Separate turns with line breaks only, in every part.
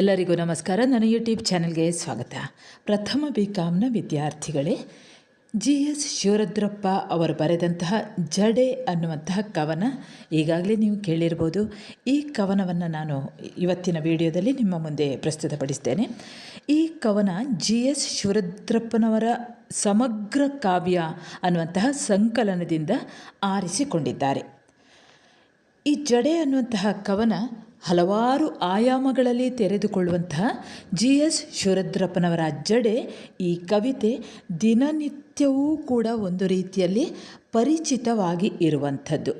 ಎಲ್ಲರಿಗೂ ನಮಸ್ಕಾರ. ನನ್ನ ಯೂಟ್ಯೂಬ್ ಚಾನೆಲ್ಗೆ ಸ್ವಾಗತ. ಪ್ರಥಮ ಬಿ ಕಾಮ್ನ ವಿದ್ಯಾರ್ಥಿಗಳೇ ಜಿ ಎಸ್ ಶಿವರುದ್ರಪ್ಪ ಅವರು ಬರೆದಂತಹ ಜಡೆ ಅನ್ನುವಂತಹ ಕವನ ಈಗಾಗಲೇ ನೀವು ಕೇಳಿರ್ಬೋದು. ಈ ಕವನವನ್ನು ನಾನು ಇವತ್ತಿನ ವಿಡಿಯೋದಲ್ಲಿ ನಿಮ್ಮ ಮುಂದೆ ಪ್ರಸ್ತುತಪಡಿಸ್ತೇನೆ. ಈ ಕವನ ಜಿ ಎಸ್ ಶಿವರುದ್ರಪ್ಪನವರ ಸಮಗ್ರ ಕಾವ್ಯ ಅನ್ನುವಂತಹ ಸಂಕಲನದಿಂದ ಆರಿಸಿಕೊಂಡಿದ್ದಾರೆ. ಈ ಜಡೆ ಅನ್ನುವಂತಹ ಕವನ ಹಲವಾರು ಆಯಾಮಗಳಲ್ಲಿ ತೆರೆದುಕೊಳ್ಳುವಂತಹ ಜಿ ಎಸ್ ಶಿವರುದ್ರಪ್ಪನವರ ಜಡೆ ಈ ಕವಿತೆ ದಿನನಿತ್ಯವೂ ಕೂಡ ಒಂದು ರೀತಿಯಲ್ಲಿ ಪರಿಚಿತವಾಗಿ ಇರುವಂಥದ್ದು.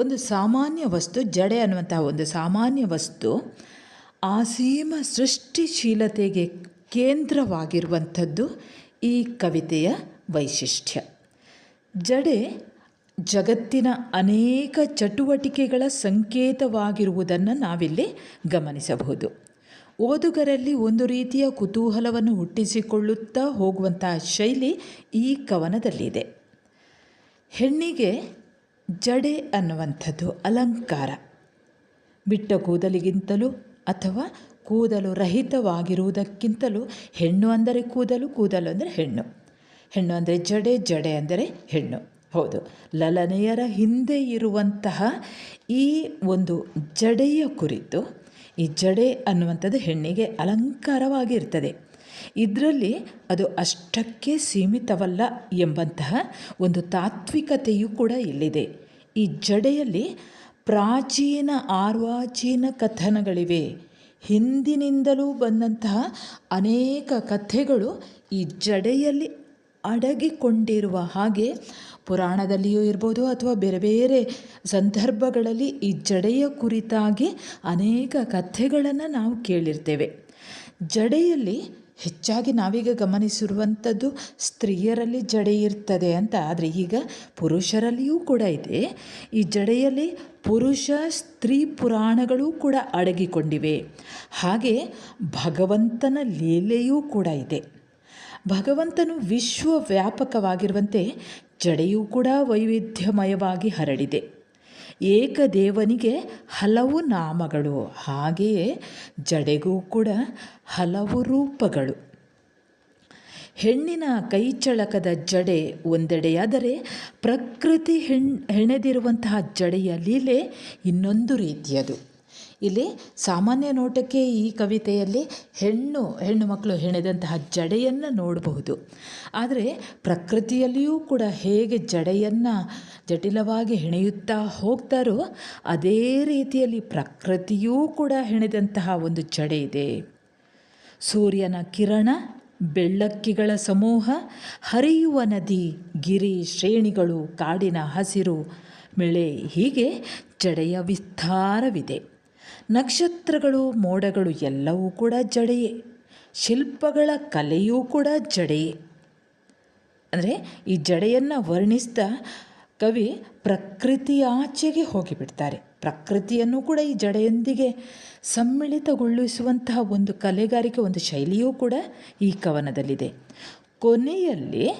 ಒಂದು ಸಾಮಾನ್ಯ ವಸ್ತು, ಜಡೆ ಅನ್ನುವಂತಹ ಒಂದು ಸಾಮಾನ್ಯ ವಸ್ತು, ಆಸೀಮ ಸೃಷ್ಟಿಶೀಲತೆಗೆ ಕೇಂದ್ರವಾಗಿರುವಂಥದ್ದು ಈ ಕವಿತೆಯ ವೈಶಿಷ್ಟ್ಯ. ಜಡೆ ಜಗತ್ತಿನ ಅನೇಕ ಚಟುವಟಿಕೆಗಳ ಸಂಕೇತವಾಗಿರುವುದನ್ನು ನಾವಿಲ್ಲಿ ಗಮನಿಸಬಹುದು. ಓದುಗರಲ್ಲಿ ಒಂದು ರೀತಿಯ ಕುತೂಹಲವನ್ನು ಹುಟ್ಟಿಸಿಕೊಳ್ಳುತ್ತಾ ಹೋಗುವಂತಹ ಶೈಲಿ ಈ ಕವನದಲ್ಲಿದೆ. ಹೆಣ್ಣಿಗೆ ಜಡೆ ಅನ್ನುವಂಥದ್ದು ಅಲಂಕಾರ. ಬಿಟ್ಟ ಕೂದಲಿಗಿಂತಲೂ ಅಥವಾ ಕೂದಲು ರಹಿತವಾಗಿರುವುದಕ್ಕಿಂತಲೂ ಹೆಣ್ಣು ಅಂದರೆ ಕೂದಲು ಕೂದಲು ಅಂದರೆ ಹೆಣ್ಣು. ಹೆಣ್ಣು ಅಂದರೆ ಜಡೆ ಜಡೆ ಅಂದರೆ ಹೆಣ್ಣು. ಹೌದು. ಲಲನೆಯರ ಹಿಂದೆ ಇರುವಂತಹ ಈ ಒಂದು ಜಡೆಯ ಕುರಿತು, ಈ ಜಡೆ ಅನ್ನುವಂಥದ್ದು ಹೆಣ್ಣಿಗೆ ಅಲಂಕಾರವಾಗಿರ್ತದೆ. ಇದರಲ್ಲಿ ಅದು ಅಷ್ಟಕ್ಕೆ ಸೀಮಿತವಲ್ಲ ಎಂಬಂತಹ ಒಂದು ತಾತ್ವಿಕತೆಯೂ ಕೂಡ ಇಲ್ಲಿದೆ. ಈ ಜಡೆಯಲ್ಲಿ ಪ್ರಾಚೀನ ಆರ್ವಾಚೀನ ಕಥನಗಳಿವೆ. ಹಿಂದಿನಿಂದಲೂ ಬಂದಂತಹ ಅನೇಕ ಕಥೆಗಳು ಈ ಜಡೆಯಲ್ಲಿ ಅಡಗಿಕೊಂಡಿರುವ ಹಾಗೆ ಪುರಾಣದಲ್ಲಿಯೂ ಇರ್ಬೋದು ಅಥವಾ ಬೇರೆ ಬೇರೆ ಸಂದರ್ಭಗಳಲ್ಲಿ ಈ ಜಡೆಯ ಕುರಿತಾಗಿ ಅನೇಕ ಕಥೆಗಳನ್ನು ನಾವು ಕೇಳಿರ್ತೇವೆ. ಜಡೆಯಲ್ಲಿ ಹೆಚ್ಚಾಗಿ ನಾವೀಗ ಗಮನಿಸಿರುವಂಥದ್ದು ಸ್ತ್ರೀಯರಲ್ಲಿ ಜಡೆ ಇರ್ತದೆ ಅಂತ, ಆದರೆ ಈಗ ಪುರುಷರಲ್ಲಿಯೂ ಕೂಡ ಇದೆ. ಈ ಜಡೆಯಲ್ಲಿ ಪುರುಷ ಸ್ತ್ರೀ ಪುರಾಣಗಳು ಕೂಡ ಅಡಗಿಕೊಂಡಿವೆ. ಹಾಗೆ ಭಗವಂತನ ಲೀಲೆಯೂ ಕೂಡ ಇದೆ. ಭಗವಂತನು ವಿಶ್ವವ್ಯಾಪಕವಾಗಿರುವಂತೆ ಜಡೆಯೂ ಕೂಡ ವೈವಿಧ್ಯಮಯವಾಗಿ ಹರಡಿದೆ. ಏಕದೇವನಿಗೆ ಹಲವು ನಾಮಗಳು, ಹಾಗೆಯೇ ಜಡೆಗೂ ಕೂಡ ಹಲವು ರೂಪಗಳು. ಹೆಣ್ಣಿನ ಕೈಚಳಕದ ಜಡೆ ಒಂದೆಡೆಯಾದರೆ ಪ್ರಕೃತಿ ಹೆಣ್, ಹೆಣೆದಿರುವಂತಹ ಜಡೆಯ ಲೀಲೆ ಇನ್ನೊಂದು ರೀತಿಯದು. ಇಲ್ಲಿ ಸಾಮಾನ್ಯ ನೋಟಕ್ಕೆ ಈ ಕವಿತೆಯಲ್ಲಿ ಹೆಣ್ಣು ಹೆಣ್ಣು ಮಕ್ಕಳು ಹೆಣೆದಂತಹ ಜಡೆಯನ್ನು ನೋಡಬಹುದು. ಆದರೆ ಪ್ರಕೃತಿಯಲ್ಲಿಯೂ ಕೂಡ ಹೇಗೆ ಜಡೆಯನ್ನು ಜಟಿಲವಾಗಿ ಹೆಣೆಯುತ್ತಾ ಹೋಗ್ತಾರೋ ಅದೇ ರೀತಿಯಲ್ಲಿ ಪ್ರಕೃತಿಯೂ ಕೂಡ ಹೆಣೆದಂತಹ ಒಂದು ಜಡೆ ಇದೆ. ಸೂರ್ಯನ ಕಿರಣ, ಬೆಳ್ಳಕ್ಕಿಗಳ ಸಮೂಹ, ಹರಿಯುವ ನದಿ, ಗಿರಿ ಶ್ರೇಣಿಗಳು, ಕಾಡಿನ ಹಸಿರು, ಮೆಳೆ ಹೀಗೆ ಜಡೆಯ ವಿಸ್ತಾರವಿದೆ. ನಕ್ಷತ್ರಗಳು, ಮೋಡಗಳು ಎಲ್ಲವೂ ಕೂಡ ಜಡೆಯೇ. ಶಿಲ್ಪಗಳ ಕಲೆಯೂ ಕೂಡ ಜಡೆಯೇ. ಅಂದರೆ ಈ ಜಡೆಯನ್ನು ವರ್ಣಿಸ್ತಾ ಕವಿ ಪ್ರಕೃತಿಯಾಚೆಗೆ ಹೋಗಿಬಿಡ್ತಾರೆ. ಪ್ರಕೃತಿಯನ್ನು ಕೂಡ ಈ ಜಡೆಯೊಂದಿಗೆ ಸಮ್ಮಿಳಿತಗೊಳಿಸುವಂತಹ ಒಂದು ಕಲೆಗಾರಿಕೆ, ಒಂದು ಶೈಲಿಯೂ ಕೂಡ ಈ ಕವನದಲ್ಲಿದೆ. ಕೊನೆಯಲ್ಲಿ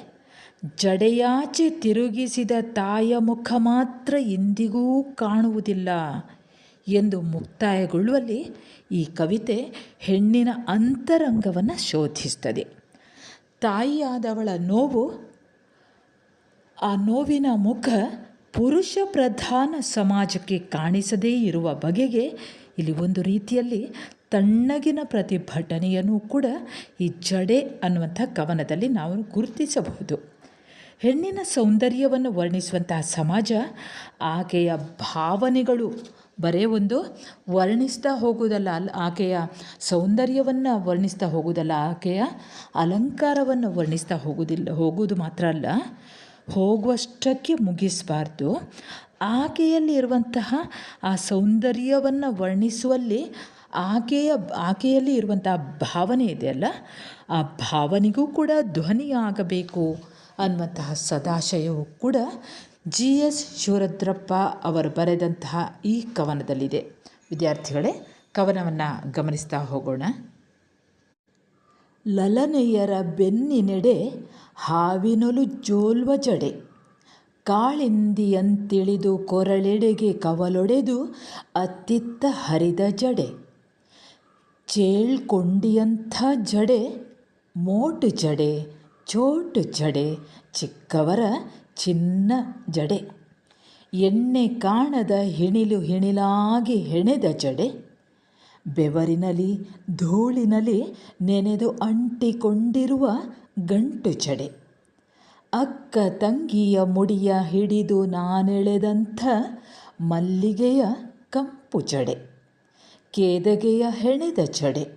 ಜಡೆಯಾಚೆ ತಿರುಗಿಸಿದ ತಾಯ ಮುಖ ಮಾತ್ರ ಎಂದಿಗೂ ಕಾಣುವುದಿಲ್ಲ. ಎಂದು ಮುಕ್ತಾಯಗೊಳ್ಳುವಲ್ಲಿ ಈ ಕವಿತೆ ಹೆಣ್ಣಿನ ಅಂತರಂಗವನ್ನು ಶೋಧಿಸ್ತದೆ. ತಾಯಿಯಾದವಳ ನೋವು, ಆ ನೋವಿನ ಮುಖ ಪುರುಷ ಪ್ರಧಾನ ಸಮಾಜಕ್ಕೆ ಕಾಣಿಸದೇ ಇರುವ ಬಗೆಗೆ ಇಲ್ಲಿ ಒಂದು ರೀತಿಯಲ್ಲಿ ತಣ್ಣಗಿನ ಪ್ರತಿಭಟನೆಯನ್ನು ಕೂಡ ಈ ಜಡೆ ಅನ್ನುವಂಥ ಕವನದಲ್ಲಿ ನಾವು ಗುರುತಿಸಬಹುದು. ಹೆಣ್ಣಿನ ಸೌಂದರ್ಯವನ್ನು ವರ್ಣಿಸುವಂತಹ ಸಮಾಜ, ಆಕೆಯ ಭಾವನೆಗಳು ಬರೇ ಒಂದು ವರ್ಣಿಸ್ತಾ ಹೋಗುವುದಲ್ಲ ಅಲ್ಲಿ ಆಕೆಯ ಸೌಂದರ್ಯವನ್ನು ವರ್ಣಿಸ್ತಾ ಹೋಗುವುದಲ್ಲ, ಆಕೆಯ ಅಲಂಕಾರವನ್ನು ವರ್ಣಿಸ್ತಾ ಹೋಗುವುದಿಲ್ಲ ಹೋಗುವುದು ಮಾತ್ರ ಅಲ್ಲ, ಹೋಗುವಷ್ಟಕ್ಕೆ ಮುಗಿಸಬಾರ್ದು. ಆಕೆಯಲ್ಲಿ ಇರುವಂತಹ ಆ ಸೌಂದರ್ಯವನ್ನು ವರ್ಣಿಸುವಲ್ಲಿ ಆಕೆಯ, ಆಕೆಯಲ್ಲಿ ಇರುವಂತಹ ಭಾವನೆ ಇದೆಯಲ್ಲ ಆ ಭಾವನೆಗೂ ಕೂಡ ಧ್ವನಿಯಾಗಬೇಕು ಅನ್ನುವಂತಹ ಸದಾಶಯವು ಕೂಡ ಜಿ ಎಸ್ ಶಿವರುದ್ರಪ್ಪ ಅವರು ಬರೆದಂತಹ ಈ ಕವನದಲ್ಲಿದೆ. ವಿದ್ಯಾರ್ಥಿಗಳೇ, ಕವನವನ್ನು ಗಮನಿಸ್ತಾ ಹೋಗೋಣ. ಲಲನೆಯರ ಬೆನ್ನಿನೆಡೆ ಹಾವಿನೊಲು ಜೋಲ್ವ ಜಡೆ. ಕಾಳಿಂದಿಯಂತಿಳಿದು ಕೊರಳೆಡೆಗೆ ಕವಲೊಡೆದು ಅತ್ತಿತ್ತ ಹರಿದ ಜಡೆ. ಚೇಳ್ಕೊಂಡಿಯಂಥ ಜಡೆ, ಮೋಟು ಜಡೆ, ಚೋಟು ಜಡೆ, ಚಿಕ್ಕವರ ಚಿನ್ನ ಜಡೆ. ಎಣ್ಣೆ ಕಾಣದ ಹಿಣಿಲು ಹಿಣಿಲಾಗಿ ಹೆಣೆದ ಜಡೆ. ಬೆವರಿನಲ್ಲಿ ಧೂಳಿನಲ್ಲಿ ನೆನೆದು ಅಂಟಿಕೊಂಡಿರುವ ಗಂಟು ಜಡೆ. ಅಕ್ಕ ತಂಗಿಯ ಮುಡಿಯ ಹಿಡಿದು ನಾನೆಳೆದಂಥ ಮಲ್ಲಿಗೆಯ ಕಂಪು ಜಡೆ. ಕೇದಗೆಯ ಹೆಣೆದ ಜಡೆ.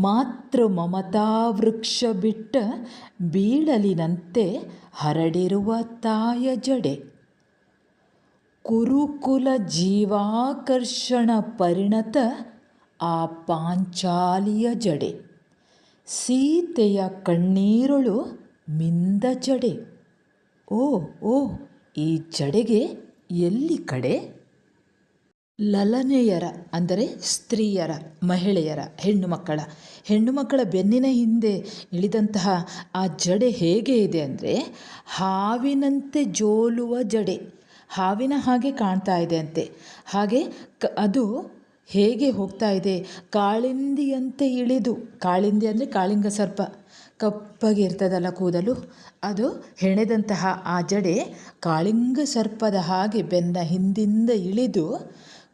ಮಾತೃ ಮಮತಾ ವೃಕ್ಷ ಬಿಟ್ಟ ಬೀಳಲಿನಂತೆ ಹರಡಿರುವ ತಾಯ ಜಡೆ. ಕುರುಕುಲ ಜೀವಾಕರ್ಷಣ ಪರಿಣತ ಆ ಪಾಂಚಾಲಿಯ ಜಡೆ. ಸೀತೆಯ ಕಣ್ಣೀರುಳು ಮಿಂದ ಜಡೆ. ಓ ಓ, ಈ ಜಡೆಗೆ ಎಲ್ಲಿ ಕಡೆ? ಲಲನೆಯರ, ಅಂದರೆ ಸ್ತ್ರೀಯರ, ಮಹಿಳೆಯರ ಹೆಣ್ಣು ಮಕ್ಕಳ ಹೆಣ್ಣು ಮಕ್ಕಳ ಬೆನ್ನಿನ ಹಿಂದೆ ಇಳಿದಂತಹ ಆ ಜಡೆ ಹೇಗೆ ಇದೆ ಅಂದರೆ ಹಾವಿನಂತೆ ಜೋಲುವ ಜಡೆ. ಹಾವಿನ ಹಾಗೆ ಕಾಣ್ತಾ ಇದೆ ಅಂತೆ. ಹಾಗೆ ಕ, ಅದು ಹೇಗೆ ಹೋಗ್ತಾ ಇದೆ? ಕಾಳಿಂದಿಯಂತೆ ಇಳಿದು. ಕಾಳಿಂದಿ ಅಂದರೆ ಕಾಳಿಂಗ ಸರ್ಪ. ಕಪ್ಪಗೆ ಇರ್ತದಲ್ಲ ಕೂದಲು? ಅದು ಹೆಣೆದಂತಹ ಆ ಜಡೆ ಕಾಳಿಂಗ ಸರ್ಪದ ಹಾಗೆ ಬೆನ್ನ ಹಿಂದಿಂದ ಇಳಿದು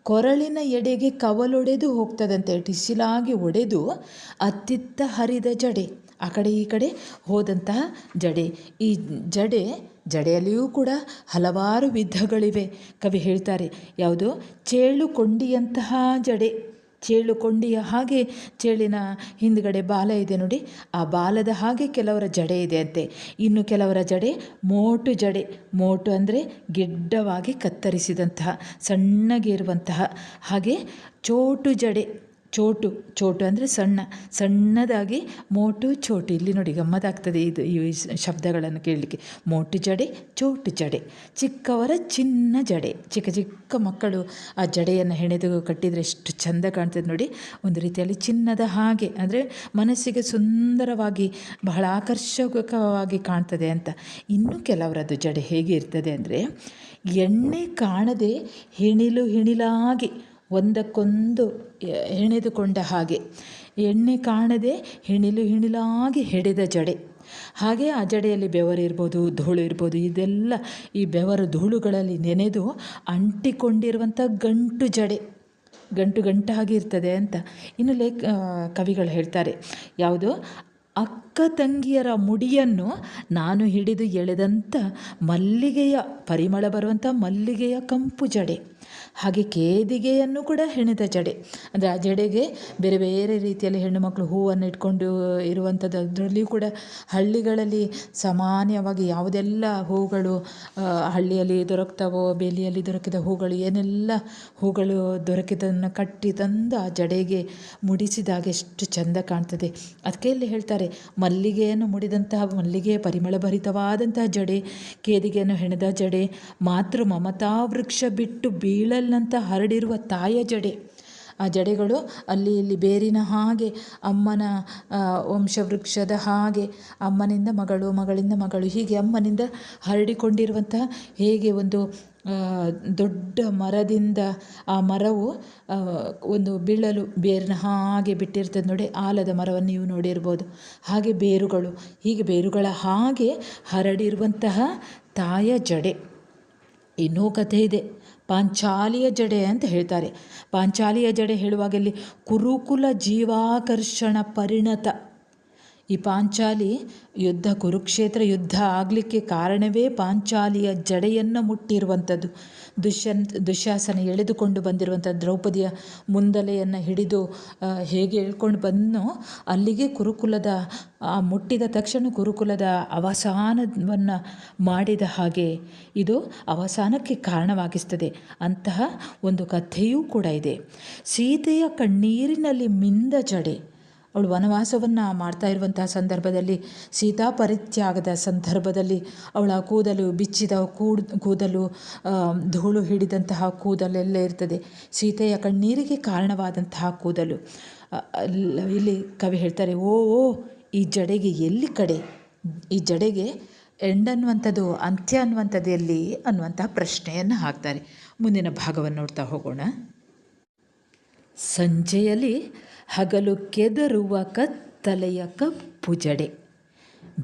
ಕೊರಳಿನ ಎಡೆಗೆ ಕವಲೊಡೆದು ಹೋಗ್ತದಂತೆ. ಟಿಸಿಲಾಗಿ ಒಡೆದು ಅತ್ತಿತ್ತ ಹರಿದ ಜಡೆ. ಆ ಕಡೆ ಈ ಕಡೆ ಹೋದಂತಹ ಜಡೆ. ಈ ಜಡೆ, ಜಡೆಯಲ್ಲಿಯೂ ಕೂಡ ಹಲವಾರು ವಿಧಗಳಿವೆ. ಕವಿ ಹೇಳ್ತಾರೆ, ಯಾವುದು? ಚೇಳು ಕೊಂಡಿಯಂತಹ ಜಡೆ. ಚೇಳು ಕೊಂಡಿಯ ಹಾಗೆ ಚೇಳಿನ ಹಿಂದ್ಗಡೆ ಬಾಲ ಇದೆ ನೋಡಿ. ಆ ಬಾಲದ ಹಾಗೆ ಕೆಲವರ ಜಡೆ ಇದೆ ಅಂತೆ. ಇನ್ನು ಕೆಲವರ ಜಡೆ ಮೋಟು ಜಡೆ. ಮೋಟು ಅಂದರೆ ಗಿಡ್ಡವಾಗಿ ಕತ್ತರಿಸಿದಂತಹ, ಸಣ್ಣಗೆ ಇರುವಂತಹ ಹಾಗೆ ಚೋಟು ಜಡೆ. ಚೋಟು ಚೋಟು ಅಂದರೆ ಸಣ್ಣ, ಸಣ್ಣದಾಗಿ ಮೋಟು, ಚೋಟು. ಇಲ್ಲಿ ನೋಡಿ ಗಮ್ಮತ್ತಾಗ್ತದೆ ಇದು, ಈ ಶಬ್ದಗಳನ್ನು ಕೇಳಲಿಕ್ಕೆ. ಮೋಟು ಜಡೆ, ಚೋಟು ಜಡೆ. ಚಿಕ್ಕವರ ಚಿನ್ನ ಜಡೆ. ಚಿಕ್ಕ ಚಿಕ್ಕ ಮಕ್ಕಳು ಆ ಜಡೆಯನ್ನು ಹೆಣೆದು ಕಟ್ಟಿದರೆ ಎಷ್ಟು ಚಂದ ಕಾಣ್ತದೆ ನೋಡಿ. ಒಂದು ರೀತಿಯಲ್ಲಿ ಚಿನ್ನದ ಹಾಗೆ, ಅಂದರೆ ಮನಸ್ಸಿಗೆ ಸುಂದರವಾಗಿ, ಬಹಳ ಆಕರ್ಷಕವಾಗಿ ಕಾಣ್ತದೆ ಅಂತ. ಇನ್ನು ಕೆಲವರದ್ದು ಜಡೆ ಹೇಗೆ ಇರ್ತದೆ ಅಂದರೆ ಎಣ್ಣೆ ಕಾಣದೆ ಹಿಣಿಲು, ಹಿಣಿಲಾಗಿ ಒಂದಕ್ಕೊಂದು ಹೆಣೆದುಕೊಂಡ ಹಾಗೆ. ಎಣ್ಣೆ ಕಾಣದೆ ಹೆಣಿಲು ಹಿಣಿಲಾಗಿ ಹೆಡೆದ ಜಡೆ. ಹಾಗೆ ಆ ಜಡೆಯಲ್ಲಿ ಬೆವರಿರ್ಬೋದು ಧೂಳು ಇರ್ಬೋದು, ಇದೆಲ್ಲ ಈ ಬೆವರು ಧೂಳುಗಳಲ್ಲಿ ನೆನೆದು ಅಂಟಿಕೊಂಡಿರುವಂಥ ಗಂಟು ಜಡೆ. ಗಂಟು ಗಂಟಾಗಿ ಇರ್ತದೆ ಅಂತ ಇನ್ನು ಲೇಖ ಕವಿಗಳು ಹೇಳ್ತಾರೆ. ಯಾವುದು? ಅಕ್ಕ ತಂಗಿಯರ ಮುಡಿಯನ್ನು ನಾನು ಹಿಡಿದು ಎಳೆದಂಥ ಮಲ್ಲಿಗೆಯ, ಪರಿಮಳ ಬರುವಂಥ ಮಲ್ಲಿಗೆಯ ಕಂಪು ಜಡೆ, ಹಾಗೆ ಕೇದಿಗೆಯನ್ನು ಕೂಡ ಹೆಣೆದ ಜಡೆ. ಅಂದರೆ ಆ ಜಡೆಗೆ ಬೇರೆ ಬೇರೆ ರೀತಿಯಲ್ಲಿ ಹೆಣ್ಣು ಮಕ್ಕಳು ಹೂವನ್ನು ಇಟ್ಕೊಂಡು ಇರುವಂಥದ್ದು ಅದರಲ್ಲಿಯೂ ಕೂಡ ಹಳ್ಳಿಗಳಲ್ಲಿ ಸಾಮಾನ್ಯವಾಗಿ ಯಾವುದೆಲ್ಲ ಹೂಗಳು ಹಳ್ಳಿಯಲ್ಲಿ ದೊರಕ್ತವೋ, ಬೇಲಿಯಲ್ಲಿ ದೊರಕಿದ ಹೂಗಳು, ಏನೆಲ್ಲ ಹೂಗಳು ದೊರಕಿದನ್ನು ಕಟ್ಟಿ ತಂದು ಆ ಜಡೆಗೆ ಮುಡಿಸಿದಾಗ ಎಷ್ಟು ಚೆಂದ ಕಾಣ್ತದೆ. ಅದಕ್ಕೆ ಇಲ್ಲಿ ಹೇಳ್ತಾರೆ ಮಲ್ಲಿಗೆಯನ್ನು ಮುಡಿದಂತಹ ಮಲ್ಲಿಗೆಯ ಪರಿಮಳಭರಿತವಾದಂತಹ ಜಡೆ, ಕೇದಿಗೆಯನ್ನು ಹೆಣೆದ ಜಡೆ, ಮಾತೃ ಮಮತಾ ವೃಕ್ಷ ಬಿಟ್ಟು ಬೀಳಲ್ನಂತ ಹರಡಿರುವ ತಾಯ ಜಡೆ. ಆ ಜಡೆಗಳು ಅಲ್ಲಿ ಇಲ್ಲಿ ಬೇರಿನ ಹಾಗೆ, ಅಮ್ಮನ ವಂಶವೃಕ್ಷದ ಹಾಗೆ, ಅಮ್ಮನಿಂದ ಮಗಳು, ಮಗಳಿಂದ ಮಗಳು, ಹೀಗೆ ಅಮ್ಮನಿಂದ ಹರಡಿಕೊಂಡಿರುವಂತಹ ಹೇಗೆ ಒಂದು ದೊಡ್ಡ ಮರದಿಂದ ಆ ಮರವು ಒಂದು ಬೀಳಲು ಬೇರಿನ ಹಾಗೆ ಬಿಟ್ಟಿರ್ತದೆ ನೋಡಿ, ಆಲದ ಮರವನ್ನು ನೀವು ನೋಡಿರ್ಬೋದು. ಹಾಗೆ ಬೇರುಗಳು, ಹೀಗೆ ಬೇರುಗಳ ಹಾಗೆ ಹರಡಿರುವಂತಹ ತಾಯ ಜಡೆ. ಇನ್ನೂ ಕಥೆ ಇದೆ. ಪಾಂಚಾಲಿಯ ಜಡೆ ಅಂತ ಹೇಳ್ತಾರೆ. ಪಾಂಚಾಲಿಯ ಜಡೆ ಹೇಳುವಾಗಲ್ಲಿ ಕುರುಕುಲ ಜೀವಾಕರ್ಷಣ ಪರಿಣತ. ಈ ಪಾಂಚಾಲಿ ಯುದ್ಧ, ಕುರುಕ್ಷೇತ್ರ ಯುದ್ಧ ಆಗಲಿಕ್ಕೆ ಕಾರಣವೇ ಪಾಂಚಾಲಿಯ ಜಡೆಯನ್ನು ಮುಟ್ಟಿರುವಂಥದ್ದು. ದುಷ್ಯಂತ್ ದುಶ್ಯಾಸನ ಎಳೆದುಕೊಂಡು ಬಂದಿರುವಂಥ ದ್ರೌಪದಿಯ ಮುಂದಲೆಯನ್ನು ಹಿಡಿದು ಹೇಗೆ ಎಳ್ಕೊಂಡು ಬಂದನೋ ಅಲ್ಲಿಗೆ ಕುರುಕುಲದ ಮುಟ್ಟಿದ ತಕ್ಷಣ ಕುರುಕುಲದ ಅವಸಾನವನ್ನು ಮಾಡಿದ ಹಾಗೆ ಇದು ಅವಸಾನಕ್ಕೆ ಕಾರಣವಾಗಿಸ್ತದೆ. ಅಂತಹ ಒಂದು ಕಥೆಯೂ ಕೂಡ ಇದೆ. ಸೀತೆಯ ಕಣ್ಣೀರಿನಲ್ಲಿ ಮಿಂದ ಜಡೆ. ಅವಳು ವನವಾಸವನ್ನು ಮಾಡ್ತಾ ಇರುವಂತಹ ಸಂದರ್ಭದಲ್ಲಿ ಸೀತಾ ಪರಿತ್ಯಾಗದ ಸಂದರ್ಭದಲ್ಲಿ ಅವಳ ಕೂದಲು ಬಿಚ್ಚಿದ ಕೂಡ್, ಕೂದಲು ಧೂಳು ಹಿಡಿದಂತಹ ಕೂದಲೆಲ್ಲ ಇರ್ತದೆ. ಸೀತೆಯ ಕಣ್ಣೀರಿಗೆ ಕಾರಣವಾದಂತಹ ಕೂದಲು. ಇಲ್ಲಿ ಕವಿ ಹೇಳ್ತಾರೆ, ಓ ಓ, ಈ ಜಡೆಗೆ ಎಲ್ಲಿ ಕಡೆ? ಈ ಜಡೆಗೆ ಎಂಡ್ ಅನ್ನುವಂಥದ್ದು ಅಂತ್ಯ ಅನ್ನುವಂಥದ್ದು ಎಲ್ಲಿ? ಅನ್ನುವಂತಹ ಪ್ರಶ್ನೆಯನ್ನು ಹಾಕ್ತಾರೆ. ಮುಂದಿನ ಭಾಗವನ್ನು ನೋಡ್ತಾ ಹೋಗೋಣ. ಸಂಜೆಯಲ್ಲಿ ಹಗಲು ಕೆದರುವ ಕತ್ತಲೆಯ ಕಪ್ಪು ಜಡೆ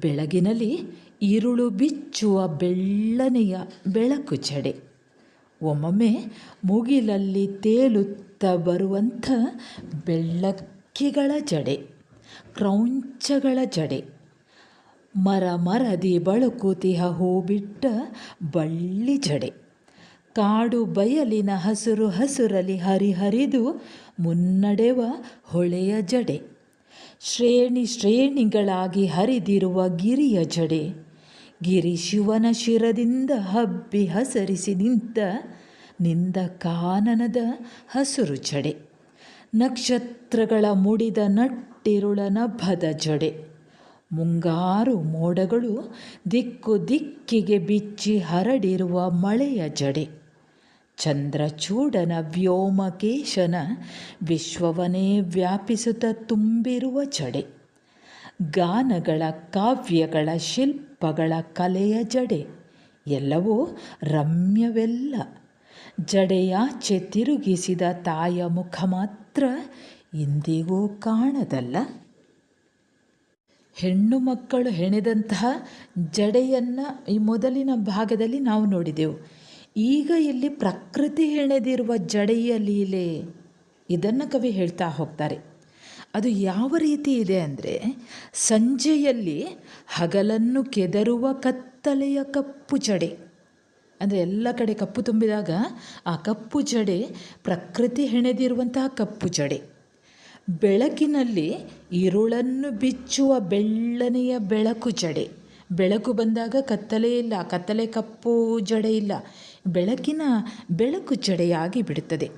ಬೆಳಗಿನಲ್ಲಿ ഇരുಳು ಬಿಚ್ಚುವ ಬೆಳ್ಳನೆಯ ಬೆಳಕು ಜಡೆ ಒಮ್ಮೊಮ್ಮೆ ಮುಗಿಲಲ್ಲಿ ತೇಲುತ್ತ ಬರುವಂಥ ಬೆಳ್ಳಕ್ಕಿಗಳ ಜಡೆ, ಕ್ರೌಂಚಗಳ ಜಡೆ. ಮರ ಮರದಿ ಬಳುಕುತಿಹ ಹೂ ಬಿಟ್ಟ ಬಳ್ಳಿ ಜಡೆ. ಕಾಡು ಬಯಲಿನ ಹಸುರು ಹಸುರಲಿ ಹರಿಹರಿದು ಮುನ್ನಡೆವ ಹೊಳೆಯ ಜಡೆ. ಶ್ರೇಣಿ ಶ್ರೇಣಿಗಳಾಗಿ ಹರಿದಿರುವ ಗಿರಿಯ ಜಡೆ. ಗಿರಿ ಶಿವನ ಶಿರದಿಂದ ಹಬ್ಬಿ ಹಸರಿಸಿ ನಿಂತ ನಿಂದ ಕಾನನದ ಹಸುರು ಜಡೆ. ನಕ್ಷತ್ರಗಳ ಮುಡಿದ ನಟ್ಟಿರುಳ ನಭದ ಜಡೆ. ಮುಂಗಾರು ಮೋಡಗಳು ದಿಕ್ಕು ದಿಕ್ಕಿಗೆ ಬಿಚ್ಚಿ ಹರಡಿರುವ ಮಳೆಯ ಜಡೆ. ಚಂದ್ರಚೂಡನ ವ್ಯೋಮಕೇಶನ ವಿಶ್ವವನೇ ವ್ಯಾಪಿಸುತ್ತ ತುಂಬಿರುವ ಜಡೆ ಗಾನಗಳ ಕಾವ್ಯಗಳ ಶಿಲ್ಪಗಳ ಕಲೆಯ ಜಡೆ. ಎಲ್ಲವೂ ರಮ್ಯವೆಲ್ಲ. ಜಡೆಯಾಚೆ ತಿರುಗಿಸಿದ ತಾಯ ಮುಖ ಮಾತ್ರ ಇಂದಿಗೂ ಕಾಣದಲ್ಲ. ಹೆಣ್ಣು ಮಕ್ಕಳು ಹೆಣೆದಂತಹ ಜಡೆಯನ್ನು ಈ ಮೊದಲಿನ ಭಾಗದಲ್ಲಿ ನಾವು ನೋಡಿದೆವು. ಈಗ ಇಲ್ಲಿ ಪ್ರಕೃತಿ ಹೆಣೆದಿರುವ ಜಡೆಯ ಲೀಲೆ. ಇದನ್ನು ಕವಿ ಹೇಳ್ತಾ ಹೋಗ್ತಾರೆ. ಅದು ಯಾವ ರೀತಿ ಇದೆ ಅಂದರೆ ಸಂಜೆಯಲ್ಲಿ ಹಗಲನ್ನು ಕೆದರುವ ಕತ್ತಲೆಯ ಕಪ್ಪು ಜಡೆ. ಅಂದರೆ ಎಲ್ಲ ಕಡೆ ಕಪ್ಪು ತುಂಬಿದಾಗ ಆ ಕಪ್ಪು ಜಡೆ ಪ್ರಕೃತಿ ಹೆಣೆದಿರುವಂತಹ ಕಪ್ಪು ಜಡೆ. ಬೆಳಕಿನಲ್ಲಿ ಇರುಳನ್ನು ಬಿಚ್ಚುವ ಬೆಳ್ಳನೆಯ ಬೆಳಕು ಜಡೆ. ಬೆಳಕು ಬಂದಾಗ ಕತ್ತಲೆ ಇಲ್ಲ, ಕತ್ತಲೆ ಕಪ್ಪು ಜಡೆ ಇಲ್ಲ. ಬೆಳಕಿನ ಬೆಳಕು ಜಡೆಯಾಗಿ ಬಿಡುತ್ತದೆ.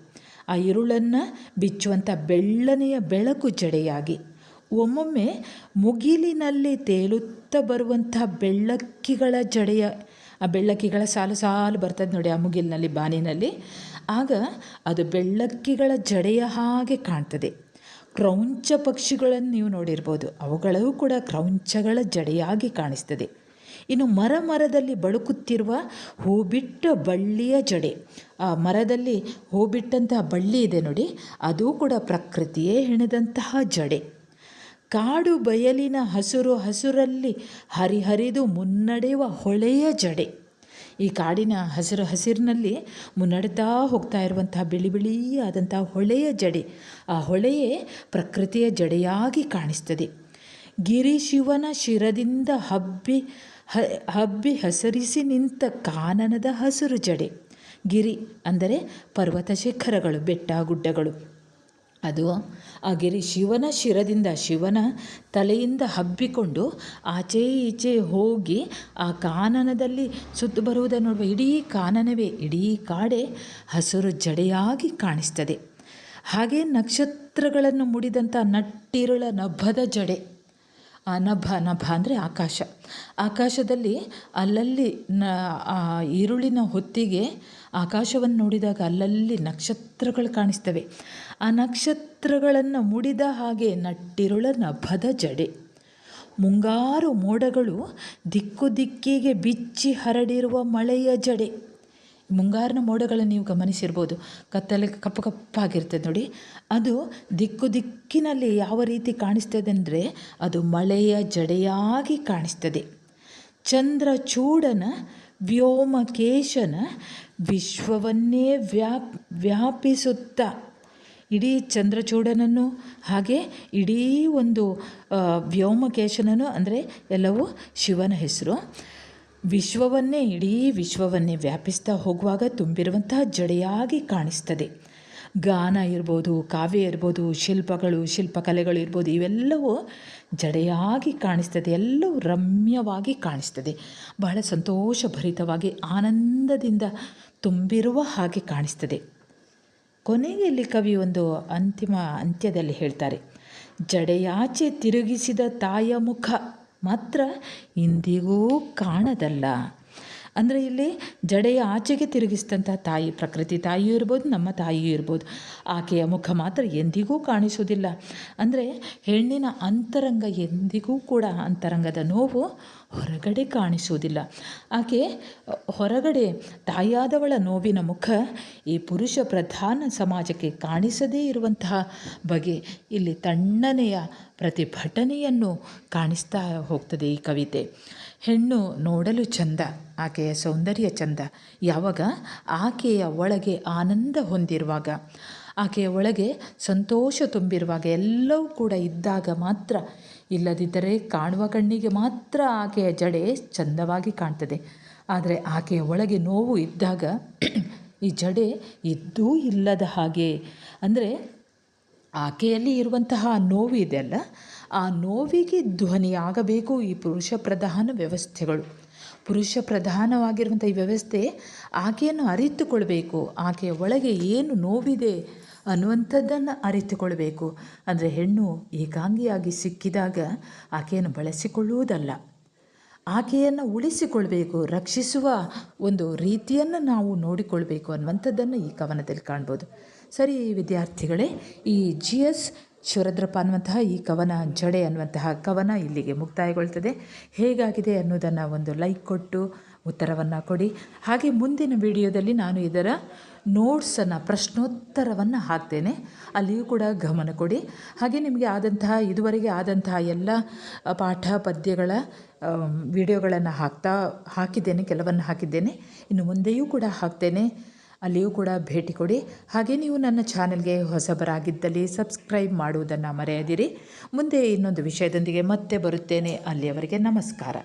ಆ ಇರುಳನ್ನು ಬಿಚ್ಚುವಂಥ ಬೆಳ್ಳನೆಯ ಬೆಳಕು ಜಡೆಯಾಗಿ. ಒಮ್ಮೊಮ್ಮೆ ಮುಗಿಲಿನಲ್ಲಿ ತೇಲುತ್ತಾ ಬರುವಂಥ ಬೆಳ್ಳಕ್ಕಿಗಳ ಜಡೆಯ, ಆ ಬೆಳ್ಳಕ್ಕಿಗಳ ಸಾಲು ಸಾಲು ಬರ್ತದೆ ನೋಡಿ ಆ ಮುಗಿಲಿನಲ್ಲಿ, ಬಾನಿನಲ್ಲಿ. ಆಗ ಅದು ಬೆಳ್ಳಕ್ಕಿಗಳ ಜಡೆಯ ಹಾಗೆ ಕಾಣ್ತದೆ. ಕ್ರೌಂಚ ಪಕ್ಷಿಗಳನ್ನು ನೀವು ನೋಡಿರ್ಬೋದು. ಅವುಗಳೂ ಕೂಡ ಕ್ರೌಂಚಗಳ ಜಡೆಯಾಗಿ ಕಾಣಿಸ್ತದೆ. ಇನ್ನು ಮರ ಮರದಲ್ಲಿ ಬಳುಕುತ್ತಿರುವ ಹೂಬಿಟ್ಟ ಬಳ್ಳಿಯ ಜಡೆ. ಆ ಮರದಲ್ಲಿ ಹೂಬಿಟ್ಟಂತಹ ಬಳ್ಳಿ ಇದೆ ನೋಡಿ, ಅದು ಕೂಡ ಪ್ರಕೃತಿಯೇ ಹೆಣೆದಂತಹ ಜಡೆ. ಕಾಡು ಬಯಲಿನ ಹಸುರು ಹಸುರಲ್ಲಿ ಹರಿಹರಿದು ಮುನ್ನಡೆಯುವ ಹೊಳೆಯ ಜಡೆ. ಈ ಕಾಡಿನ ಹಸಿರು ಹಸಿರಿನಲ್ಲಿ ಮುನ್ನಡೆತಾ ಹೋಗ್ತಾ ಇರುವಂತಹ ಬಿಳಿ ಬಿಳಿಯಾದಂತಹ ಹೊಳೆಯ ಜಡೆ. ಆ ಹೊಳೆಯೇ ಪ್ರಕೃತಿಯ ಜಡೆಯಾಗಿ ಕಾಣಿಸ್ತದೆ. ಗಿರಿ ಶಿವನ ಶಿರದಿಂದ ಹಬ್ಬಿ ಹ, ಹಬ್ಬಿ ಹಸರಿಸಿ ನಿಂತ ಕಾನನದ ಹಸಿರು ಜಡೆ. ಗಿರಿ ಅಂದರೆ ಪರ್ವತ ಶಿಖರಗಳು, ಬೆಟ್ಟ ಗುಡ್ಡಗಳು. ಅದು ಆ ಗಿರಿ ಶಿವನ ಶಿರದಿಂದ ಶಿವನ ತಲೆಯಿಂದ ಹಬ್ಬಿಕೊಂಡು ಆಚೆ ಈಚೆ ಹೋಗಿ ಆ ಕಾನನದಲ್ಲಿ ಸುತ್ತು ಬರುವುದನ್ನು ನೋಡುವ, ಇಡೀ ಕಾನನವೇ, ಇಡೀ ಕಾಡೆ ಹಸಿರು ಜಡೆಯಾಗಿ ಕಾಣಿಸ್ತದೆ. ಹಾಗೆ ನಕ್ಷತ್ರಗಳನ್ನು ಮುಡಿದಂಥ ನಟ್ಟಿರುಳ ನಭದ ಜಡೆ. ನಭ ನಭ ಅಂದರೆ ಆಕಾಶ. ಆಕಾಶದಲ್ಲಿ ಅಲ್ಲಲ್ಲಿ ನ ಈರುಳಿನ ಹೊತ್ತಿಗೆ ಆಕಾಶವನ್ನು ನೋಡಿದಾಗ ಅಲ್ಲಲ್ಲಿ ನಕ್ಷತ್ರಗಳು ಕಾಣಿಸ್ತವೆ. ಆ ನಕ್ಷತ್ರಗಳನ್ನು ಮುಡಿದ ಹಾಗೆ ನಟ್ಟಿರುಳ ನಭದ ಜಡೆ. ಮುಂಗಾರು ಮೋಡಗಳು ದಿಕ್ಕು ದಿಕ್ಕಿಗೆ ಬಿಚ್ಚಿ ಹರಡಿರುವ ಮಳೆಯ ಜಡೆ. ಮುಂಗಾರಿನ ಮೋಡಗಳನ್ನು ನೀವು ಗಮನಿಸಿರ್ಬೋದು. ಕತ್ತಲೆ ಕಪ್ಪು ಕಪ್ಪಾಗಿರ್ತದೆ ನೋಡಿ. ಅದು ದಿಕ್ಕು ದಿಕ್ಕಿನಲ್ಲಿ ಯಾವ ರೀತಿ ಕಾಣಿಸ್ತದೆ ಅಂದರೆ ಅದು ಮಳೆಯ ಜಡೆಯಾಗಿ ಕಾಣಿಸ್ತದೆ. ಚಂದ್ರಚೂಡನ ವ್ಯೋಮಕೇಶನ ವಿಶ್ವವನ್ನೇ ವ್ಯಾಪ್, ವ್ಯಾಪಿಸುತ್ತ ಇಡೀ ಚಂದ್ರಚೂಡನನ್ನು ಹಾಗೆ ಇಡೀ ಒಂದು ವ್ಯೋಮಕೇಶನನು ಅಂದರೆ ಎಲ್ಲವೂ ಶಿವನ ಹೆಸರು. ವಿಶ್ವವನ್ನೇ, ಇಡೀ ವಿಶ್ವವನ್ನೇ ವ್ಯಾಪಿಸ್ತಾ ಹೋಗುವಾಗ ತುಂಬಿರುವಂತಹ ಜಡೆಯಾಗಿ ಕಾಣಿಸ್ತದೆ. ಗಾನ ಇರ್ಬೋದು, ಕಾವ್ಯ ಇರ್ಬೋದು, ಶಿಲ್ಪಗಳು, ಶಿಲ್ಪಕಲೆಗಳು ಇರ್ಬೋದು, ಇವೆಲ್ಲವೂ ಜಡೆಯಾಗಿ ಕಾಣಿಸ್ತದೆ, ಎಲ್ಲವೂ ರಮ್ಯವಾಗಿ ಕಾಣಿಸ್ತದೆ. ಬಹಳ ಸಂತೋಷಭರಿತವಾಗಿ, ಆನಂದದಿಂದ ತುಂಬಿರುವ ಹಾಗೆ ಕಾಣಿಸ್ತದೆ. ಕೊನೆಗೆ ಇಲ್ಲಿ ಕವಿ ಒಂದು ಅಂತಿಮ ಅಂತ್ಯದಲ್ಲಿ ಹೇಳ್ತಾರೆ, ಜಡೆಯಾಚೆ ತಿರುಗಿಸಿದ ತಾಯ ಮುಖ. ಮಾತ್ರ ಇಂದಿಗೂ ಕಾಣದಲ್ಲ. ಅಂದರೆ ಇಲ್ಲಿ ಜಡೆಯ ಆಚೆಗೆ ತಿರುಗಿಸಿದಂಥ ತಾಯಿ, ಪ್ರಕೃತಿ ತಾಯಿಯೂ ಇರ್ಬೋದು, ನಮ್ಮ ತಾಯಿಯೂ ಇರ್ಬೋದು, ಆಕೆಯ ಮುಖ ಮಾತ್ರ ಎಂದಿಗೂ ಕಾಣಿಸುವುದಿಲ್ಲ. ಅಂದರೆ ಹೆಣ್ಣಿನ ಅಂತರಂಗ ಎಂದಿಗೂ ಕೂಡ, ಅಂತರಂಗದ ನೋವು ಹೊರಗಡೆ ಕಾಣಿಸುವುದಿಲ್ಲ. ಆಕೆ, ಹೊರಗಡೆ ತಾಯಾದವಳ ನೋವಿನ ಮುಖ ಈ ಪುರುಷ ಪ್ರಧಾನ ಸಮಾಜಕ್ಕೆ ಕಾಣಿಸದೇ ಇರುವಂತಹ ಬಗೆ. ಇಲ್ಲಿ ತಣ್ಣನೆಯ ಪ್ರತಿಭಟನೆಯನ್ನು ಕಾಣಿಸ್ತಾ ಹೋಗ್ತದೆ ಈ ಕವಿತೆ. ಹೆಣ್ಣು ನೋಡಲು ಚಂದ, ಆಕೆಯ ಸೌಂದರ್ಯ ಚಂದ. ಯಾವಾಗ? ಆಕೆಯ ಒಳಗೆ ಆನಂದ ಹೊಂದಿರುವಾಗ. ಆಕೆಯ ಒಳಗೆ ಸಂತೋಷ ತುಂಬಿರುವಾಗ. ಎಲ್ಲವೂ ಕೂಡ ಇದ್ದಾಗ ಮಾತ್ರ ಇಲ್ಲದಿದ್ದರೆ ಕಾಣುವ ಕಣ್ಣಿಗೆ ಮಾತ್ರ ಆಕೆಯ ಜಡೆ ಚಂದವಾಗಿ ಕಾಣ್ತದೆ. ಆದರೆ ಆಕೆಯ ಒಳಗೆ ನೋವು ಇದ್ದಾಗ ಈ ಜಡೆ ಇದ್ದೂ ಇಲ್ಲದ ಹಾಗೆ. ಅಂದರೆ ಆಕೆಯಲ್ಲಿ ಇರುವಂತಹ ನೋವು ಇದೆಯಲ್ಲ ಆ ನೋವಿಗೆ ಧ್ವನಿಯಾಗಬೇಕು ಈ ಪುರುಷ ಪ್ರಧಾನ ವ್ಯವಸ್ಥೆಗಳು. ಪುರುಷ ಪ್ರಧಾನವಾಗಿರುವಂಥ ಈ ವ್ಯವಸ್ಥೆ ಆಕೆಯನ್ನು ಅರಿತುಕೊಳ್ಬೇಕು. ಆಕೆಯ ಒಳಗೆ ಏನು ನೋವಿದೆ? ಅನ್ನುವಂಥದ್ದನ್ನು ಅರಿತುಕೊಳ್ಬೇಕು. ಅಂದರೆ ಹೆಣ್ಣು ಏಕಾಂಗಿಯಾಗಿ ಸಿಕ್ಕಿದಾಗ ಆಕೆಯನ್ನು ಬಳಸಿಕೊಳ್ಳುವುದಲ್ಲ. ಆಕೆಯನ್ನು ಉಳಿಸಿಕೊಳ್ಬೇಕು, ರಕ್ಷಿಸುವ ಒಂದು ರೀತಿಯನ್ನು ನಾವು ನೋಡಿಕೊಳ್ಬೇಕು ಅನ್ನುವಂಥದ್ದನ್ನು ಈ ಕವನದಲ್ಲಿ ಕಾಣ್ಬೋದು. ಸರಿ ವಿದ್ಯಾರ್ಥಿಗಳೇ, ಈ ಜಿ ಎಸ್ ಶಿವರುದ್ರಪ್ಪ ಅನ್ನುವಂತಹ ಈ ಕವನ, ಜಡೆ ಅನ್ನುವಂತಹ ಕವನ ಇಲ್ಲಿಗೆ ಮುಕ್ತಾಯಗೊಳ್ತದೆ. ಹೇಗಾಗಿದೆ ಅನ್ನೋದನ್ನು ಒಂದು ಲೈಕ್ ಕೊಟ್ಟು ಉತ್ತರವನ್ನು ಕೊಡಿ. ಹಾಗೆ ಮುಂದಿನ ವಿಡಿಯೋದಲ್ಲಿ ನಾನು ಇದರ ನೋಟ್ಸನ್ನು ಪ್ರಶ್ನೋತ್ತರವನ್ನು ಹಾಕ್ತೇನೆ. ಅಲ್ಲಿಯೂ ಕೂಡ ಗಮನ ಕೊಡಿ. ಹಾಗೆ ನಿಮಗೆ ಆದಂತಹ, ಇದುವರೆಗೆ ಆದಂತಹ ಎಲ್ಲ ಪಾಠ, ಪದ್ಯಗಳ ವಿಡಿಯೋಗಳನ್ನು ಹಾಕ್ತಾ, ಹಾಕಿದ್ದೇನೆ, ಕೆಲವನ್ನು ಹಾಕಿದ್ದೇನೆ. ಇನ್ನು ಮುಂದೆಯೂ ಕೂಡ ಹಾಕ್ತೇನೆ. ಅಲ್ಲಿಯೂ ಕೂಡ ಭೇಟಿ ಕೊಡಿ. ಹಾಗೆ ನೀವು ನನ್ನ ಚಾನೆಲ್ಗೆ ಹೊಸಬರಾಗಿದ್ದಲ್ಲಿ ಸಬ್ಸ್ಕ್ರೈಬ್ ಮಾಡುವುದನ್ನು ಮರೆಯದಿರಿ. ಮುಂದೆ ಇನ್ನೊಂದು ವಿಷಯದೊಂದಿಗೆ ಮತ್ತೆ ಬರುತ್ತೇನೆ. ಅಲ್ಲಿಯವರೆಗೆ ನಮಸ್ಕಾರ.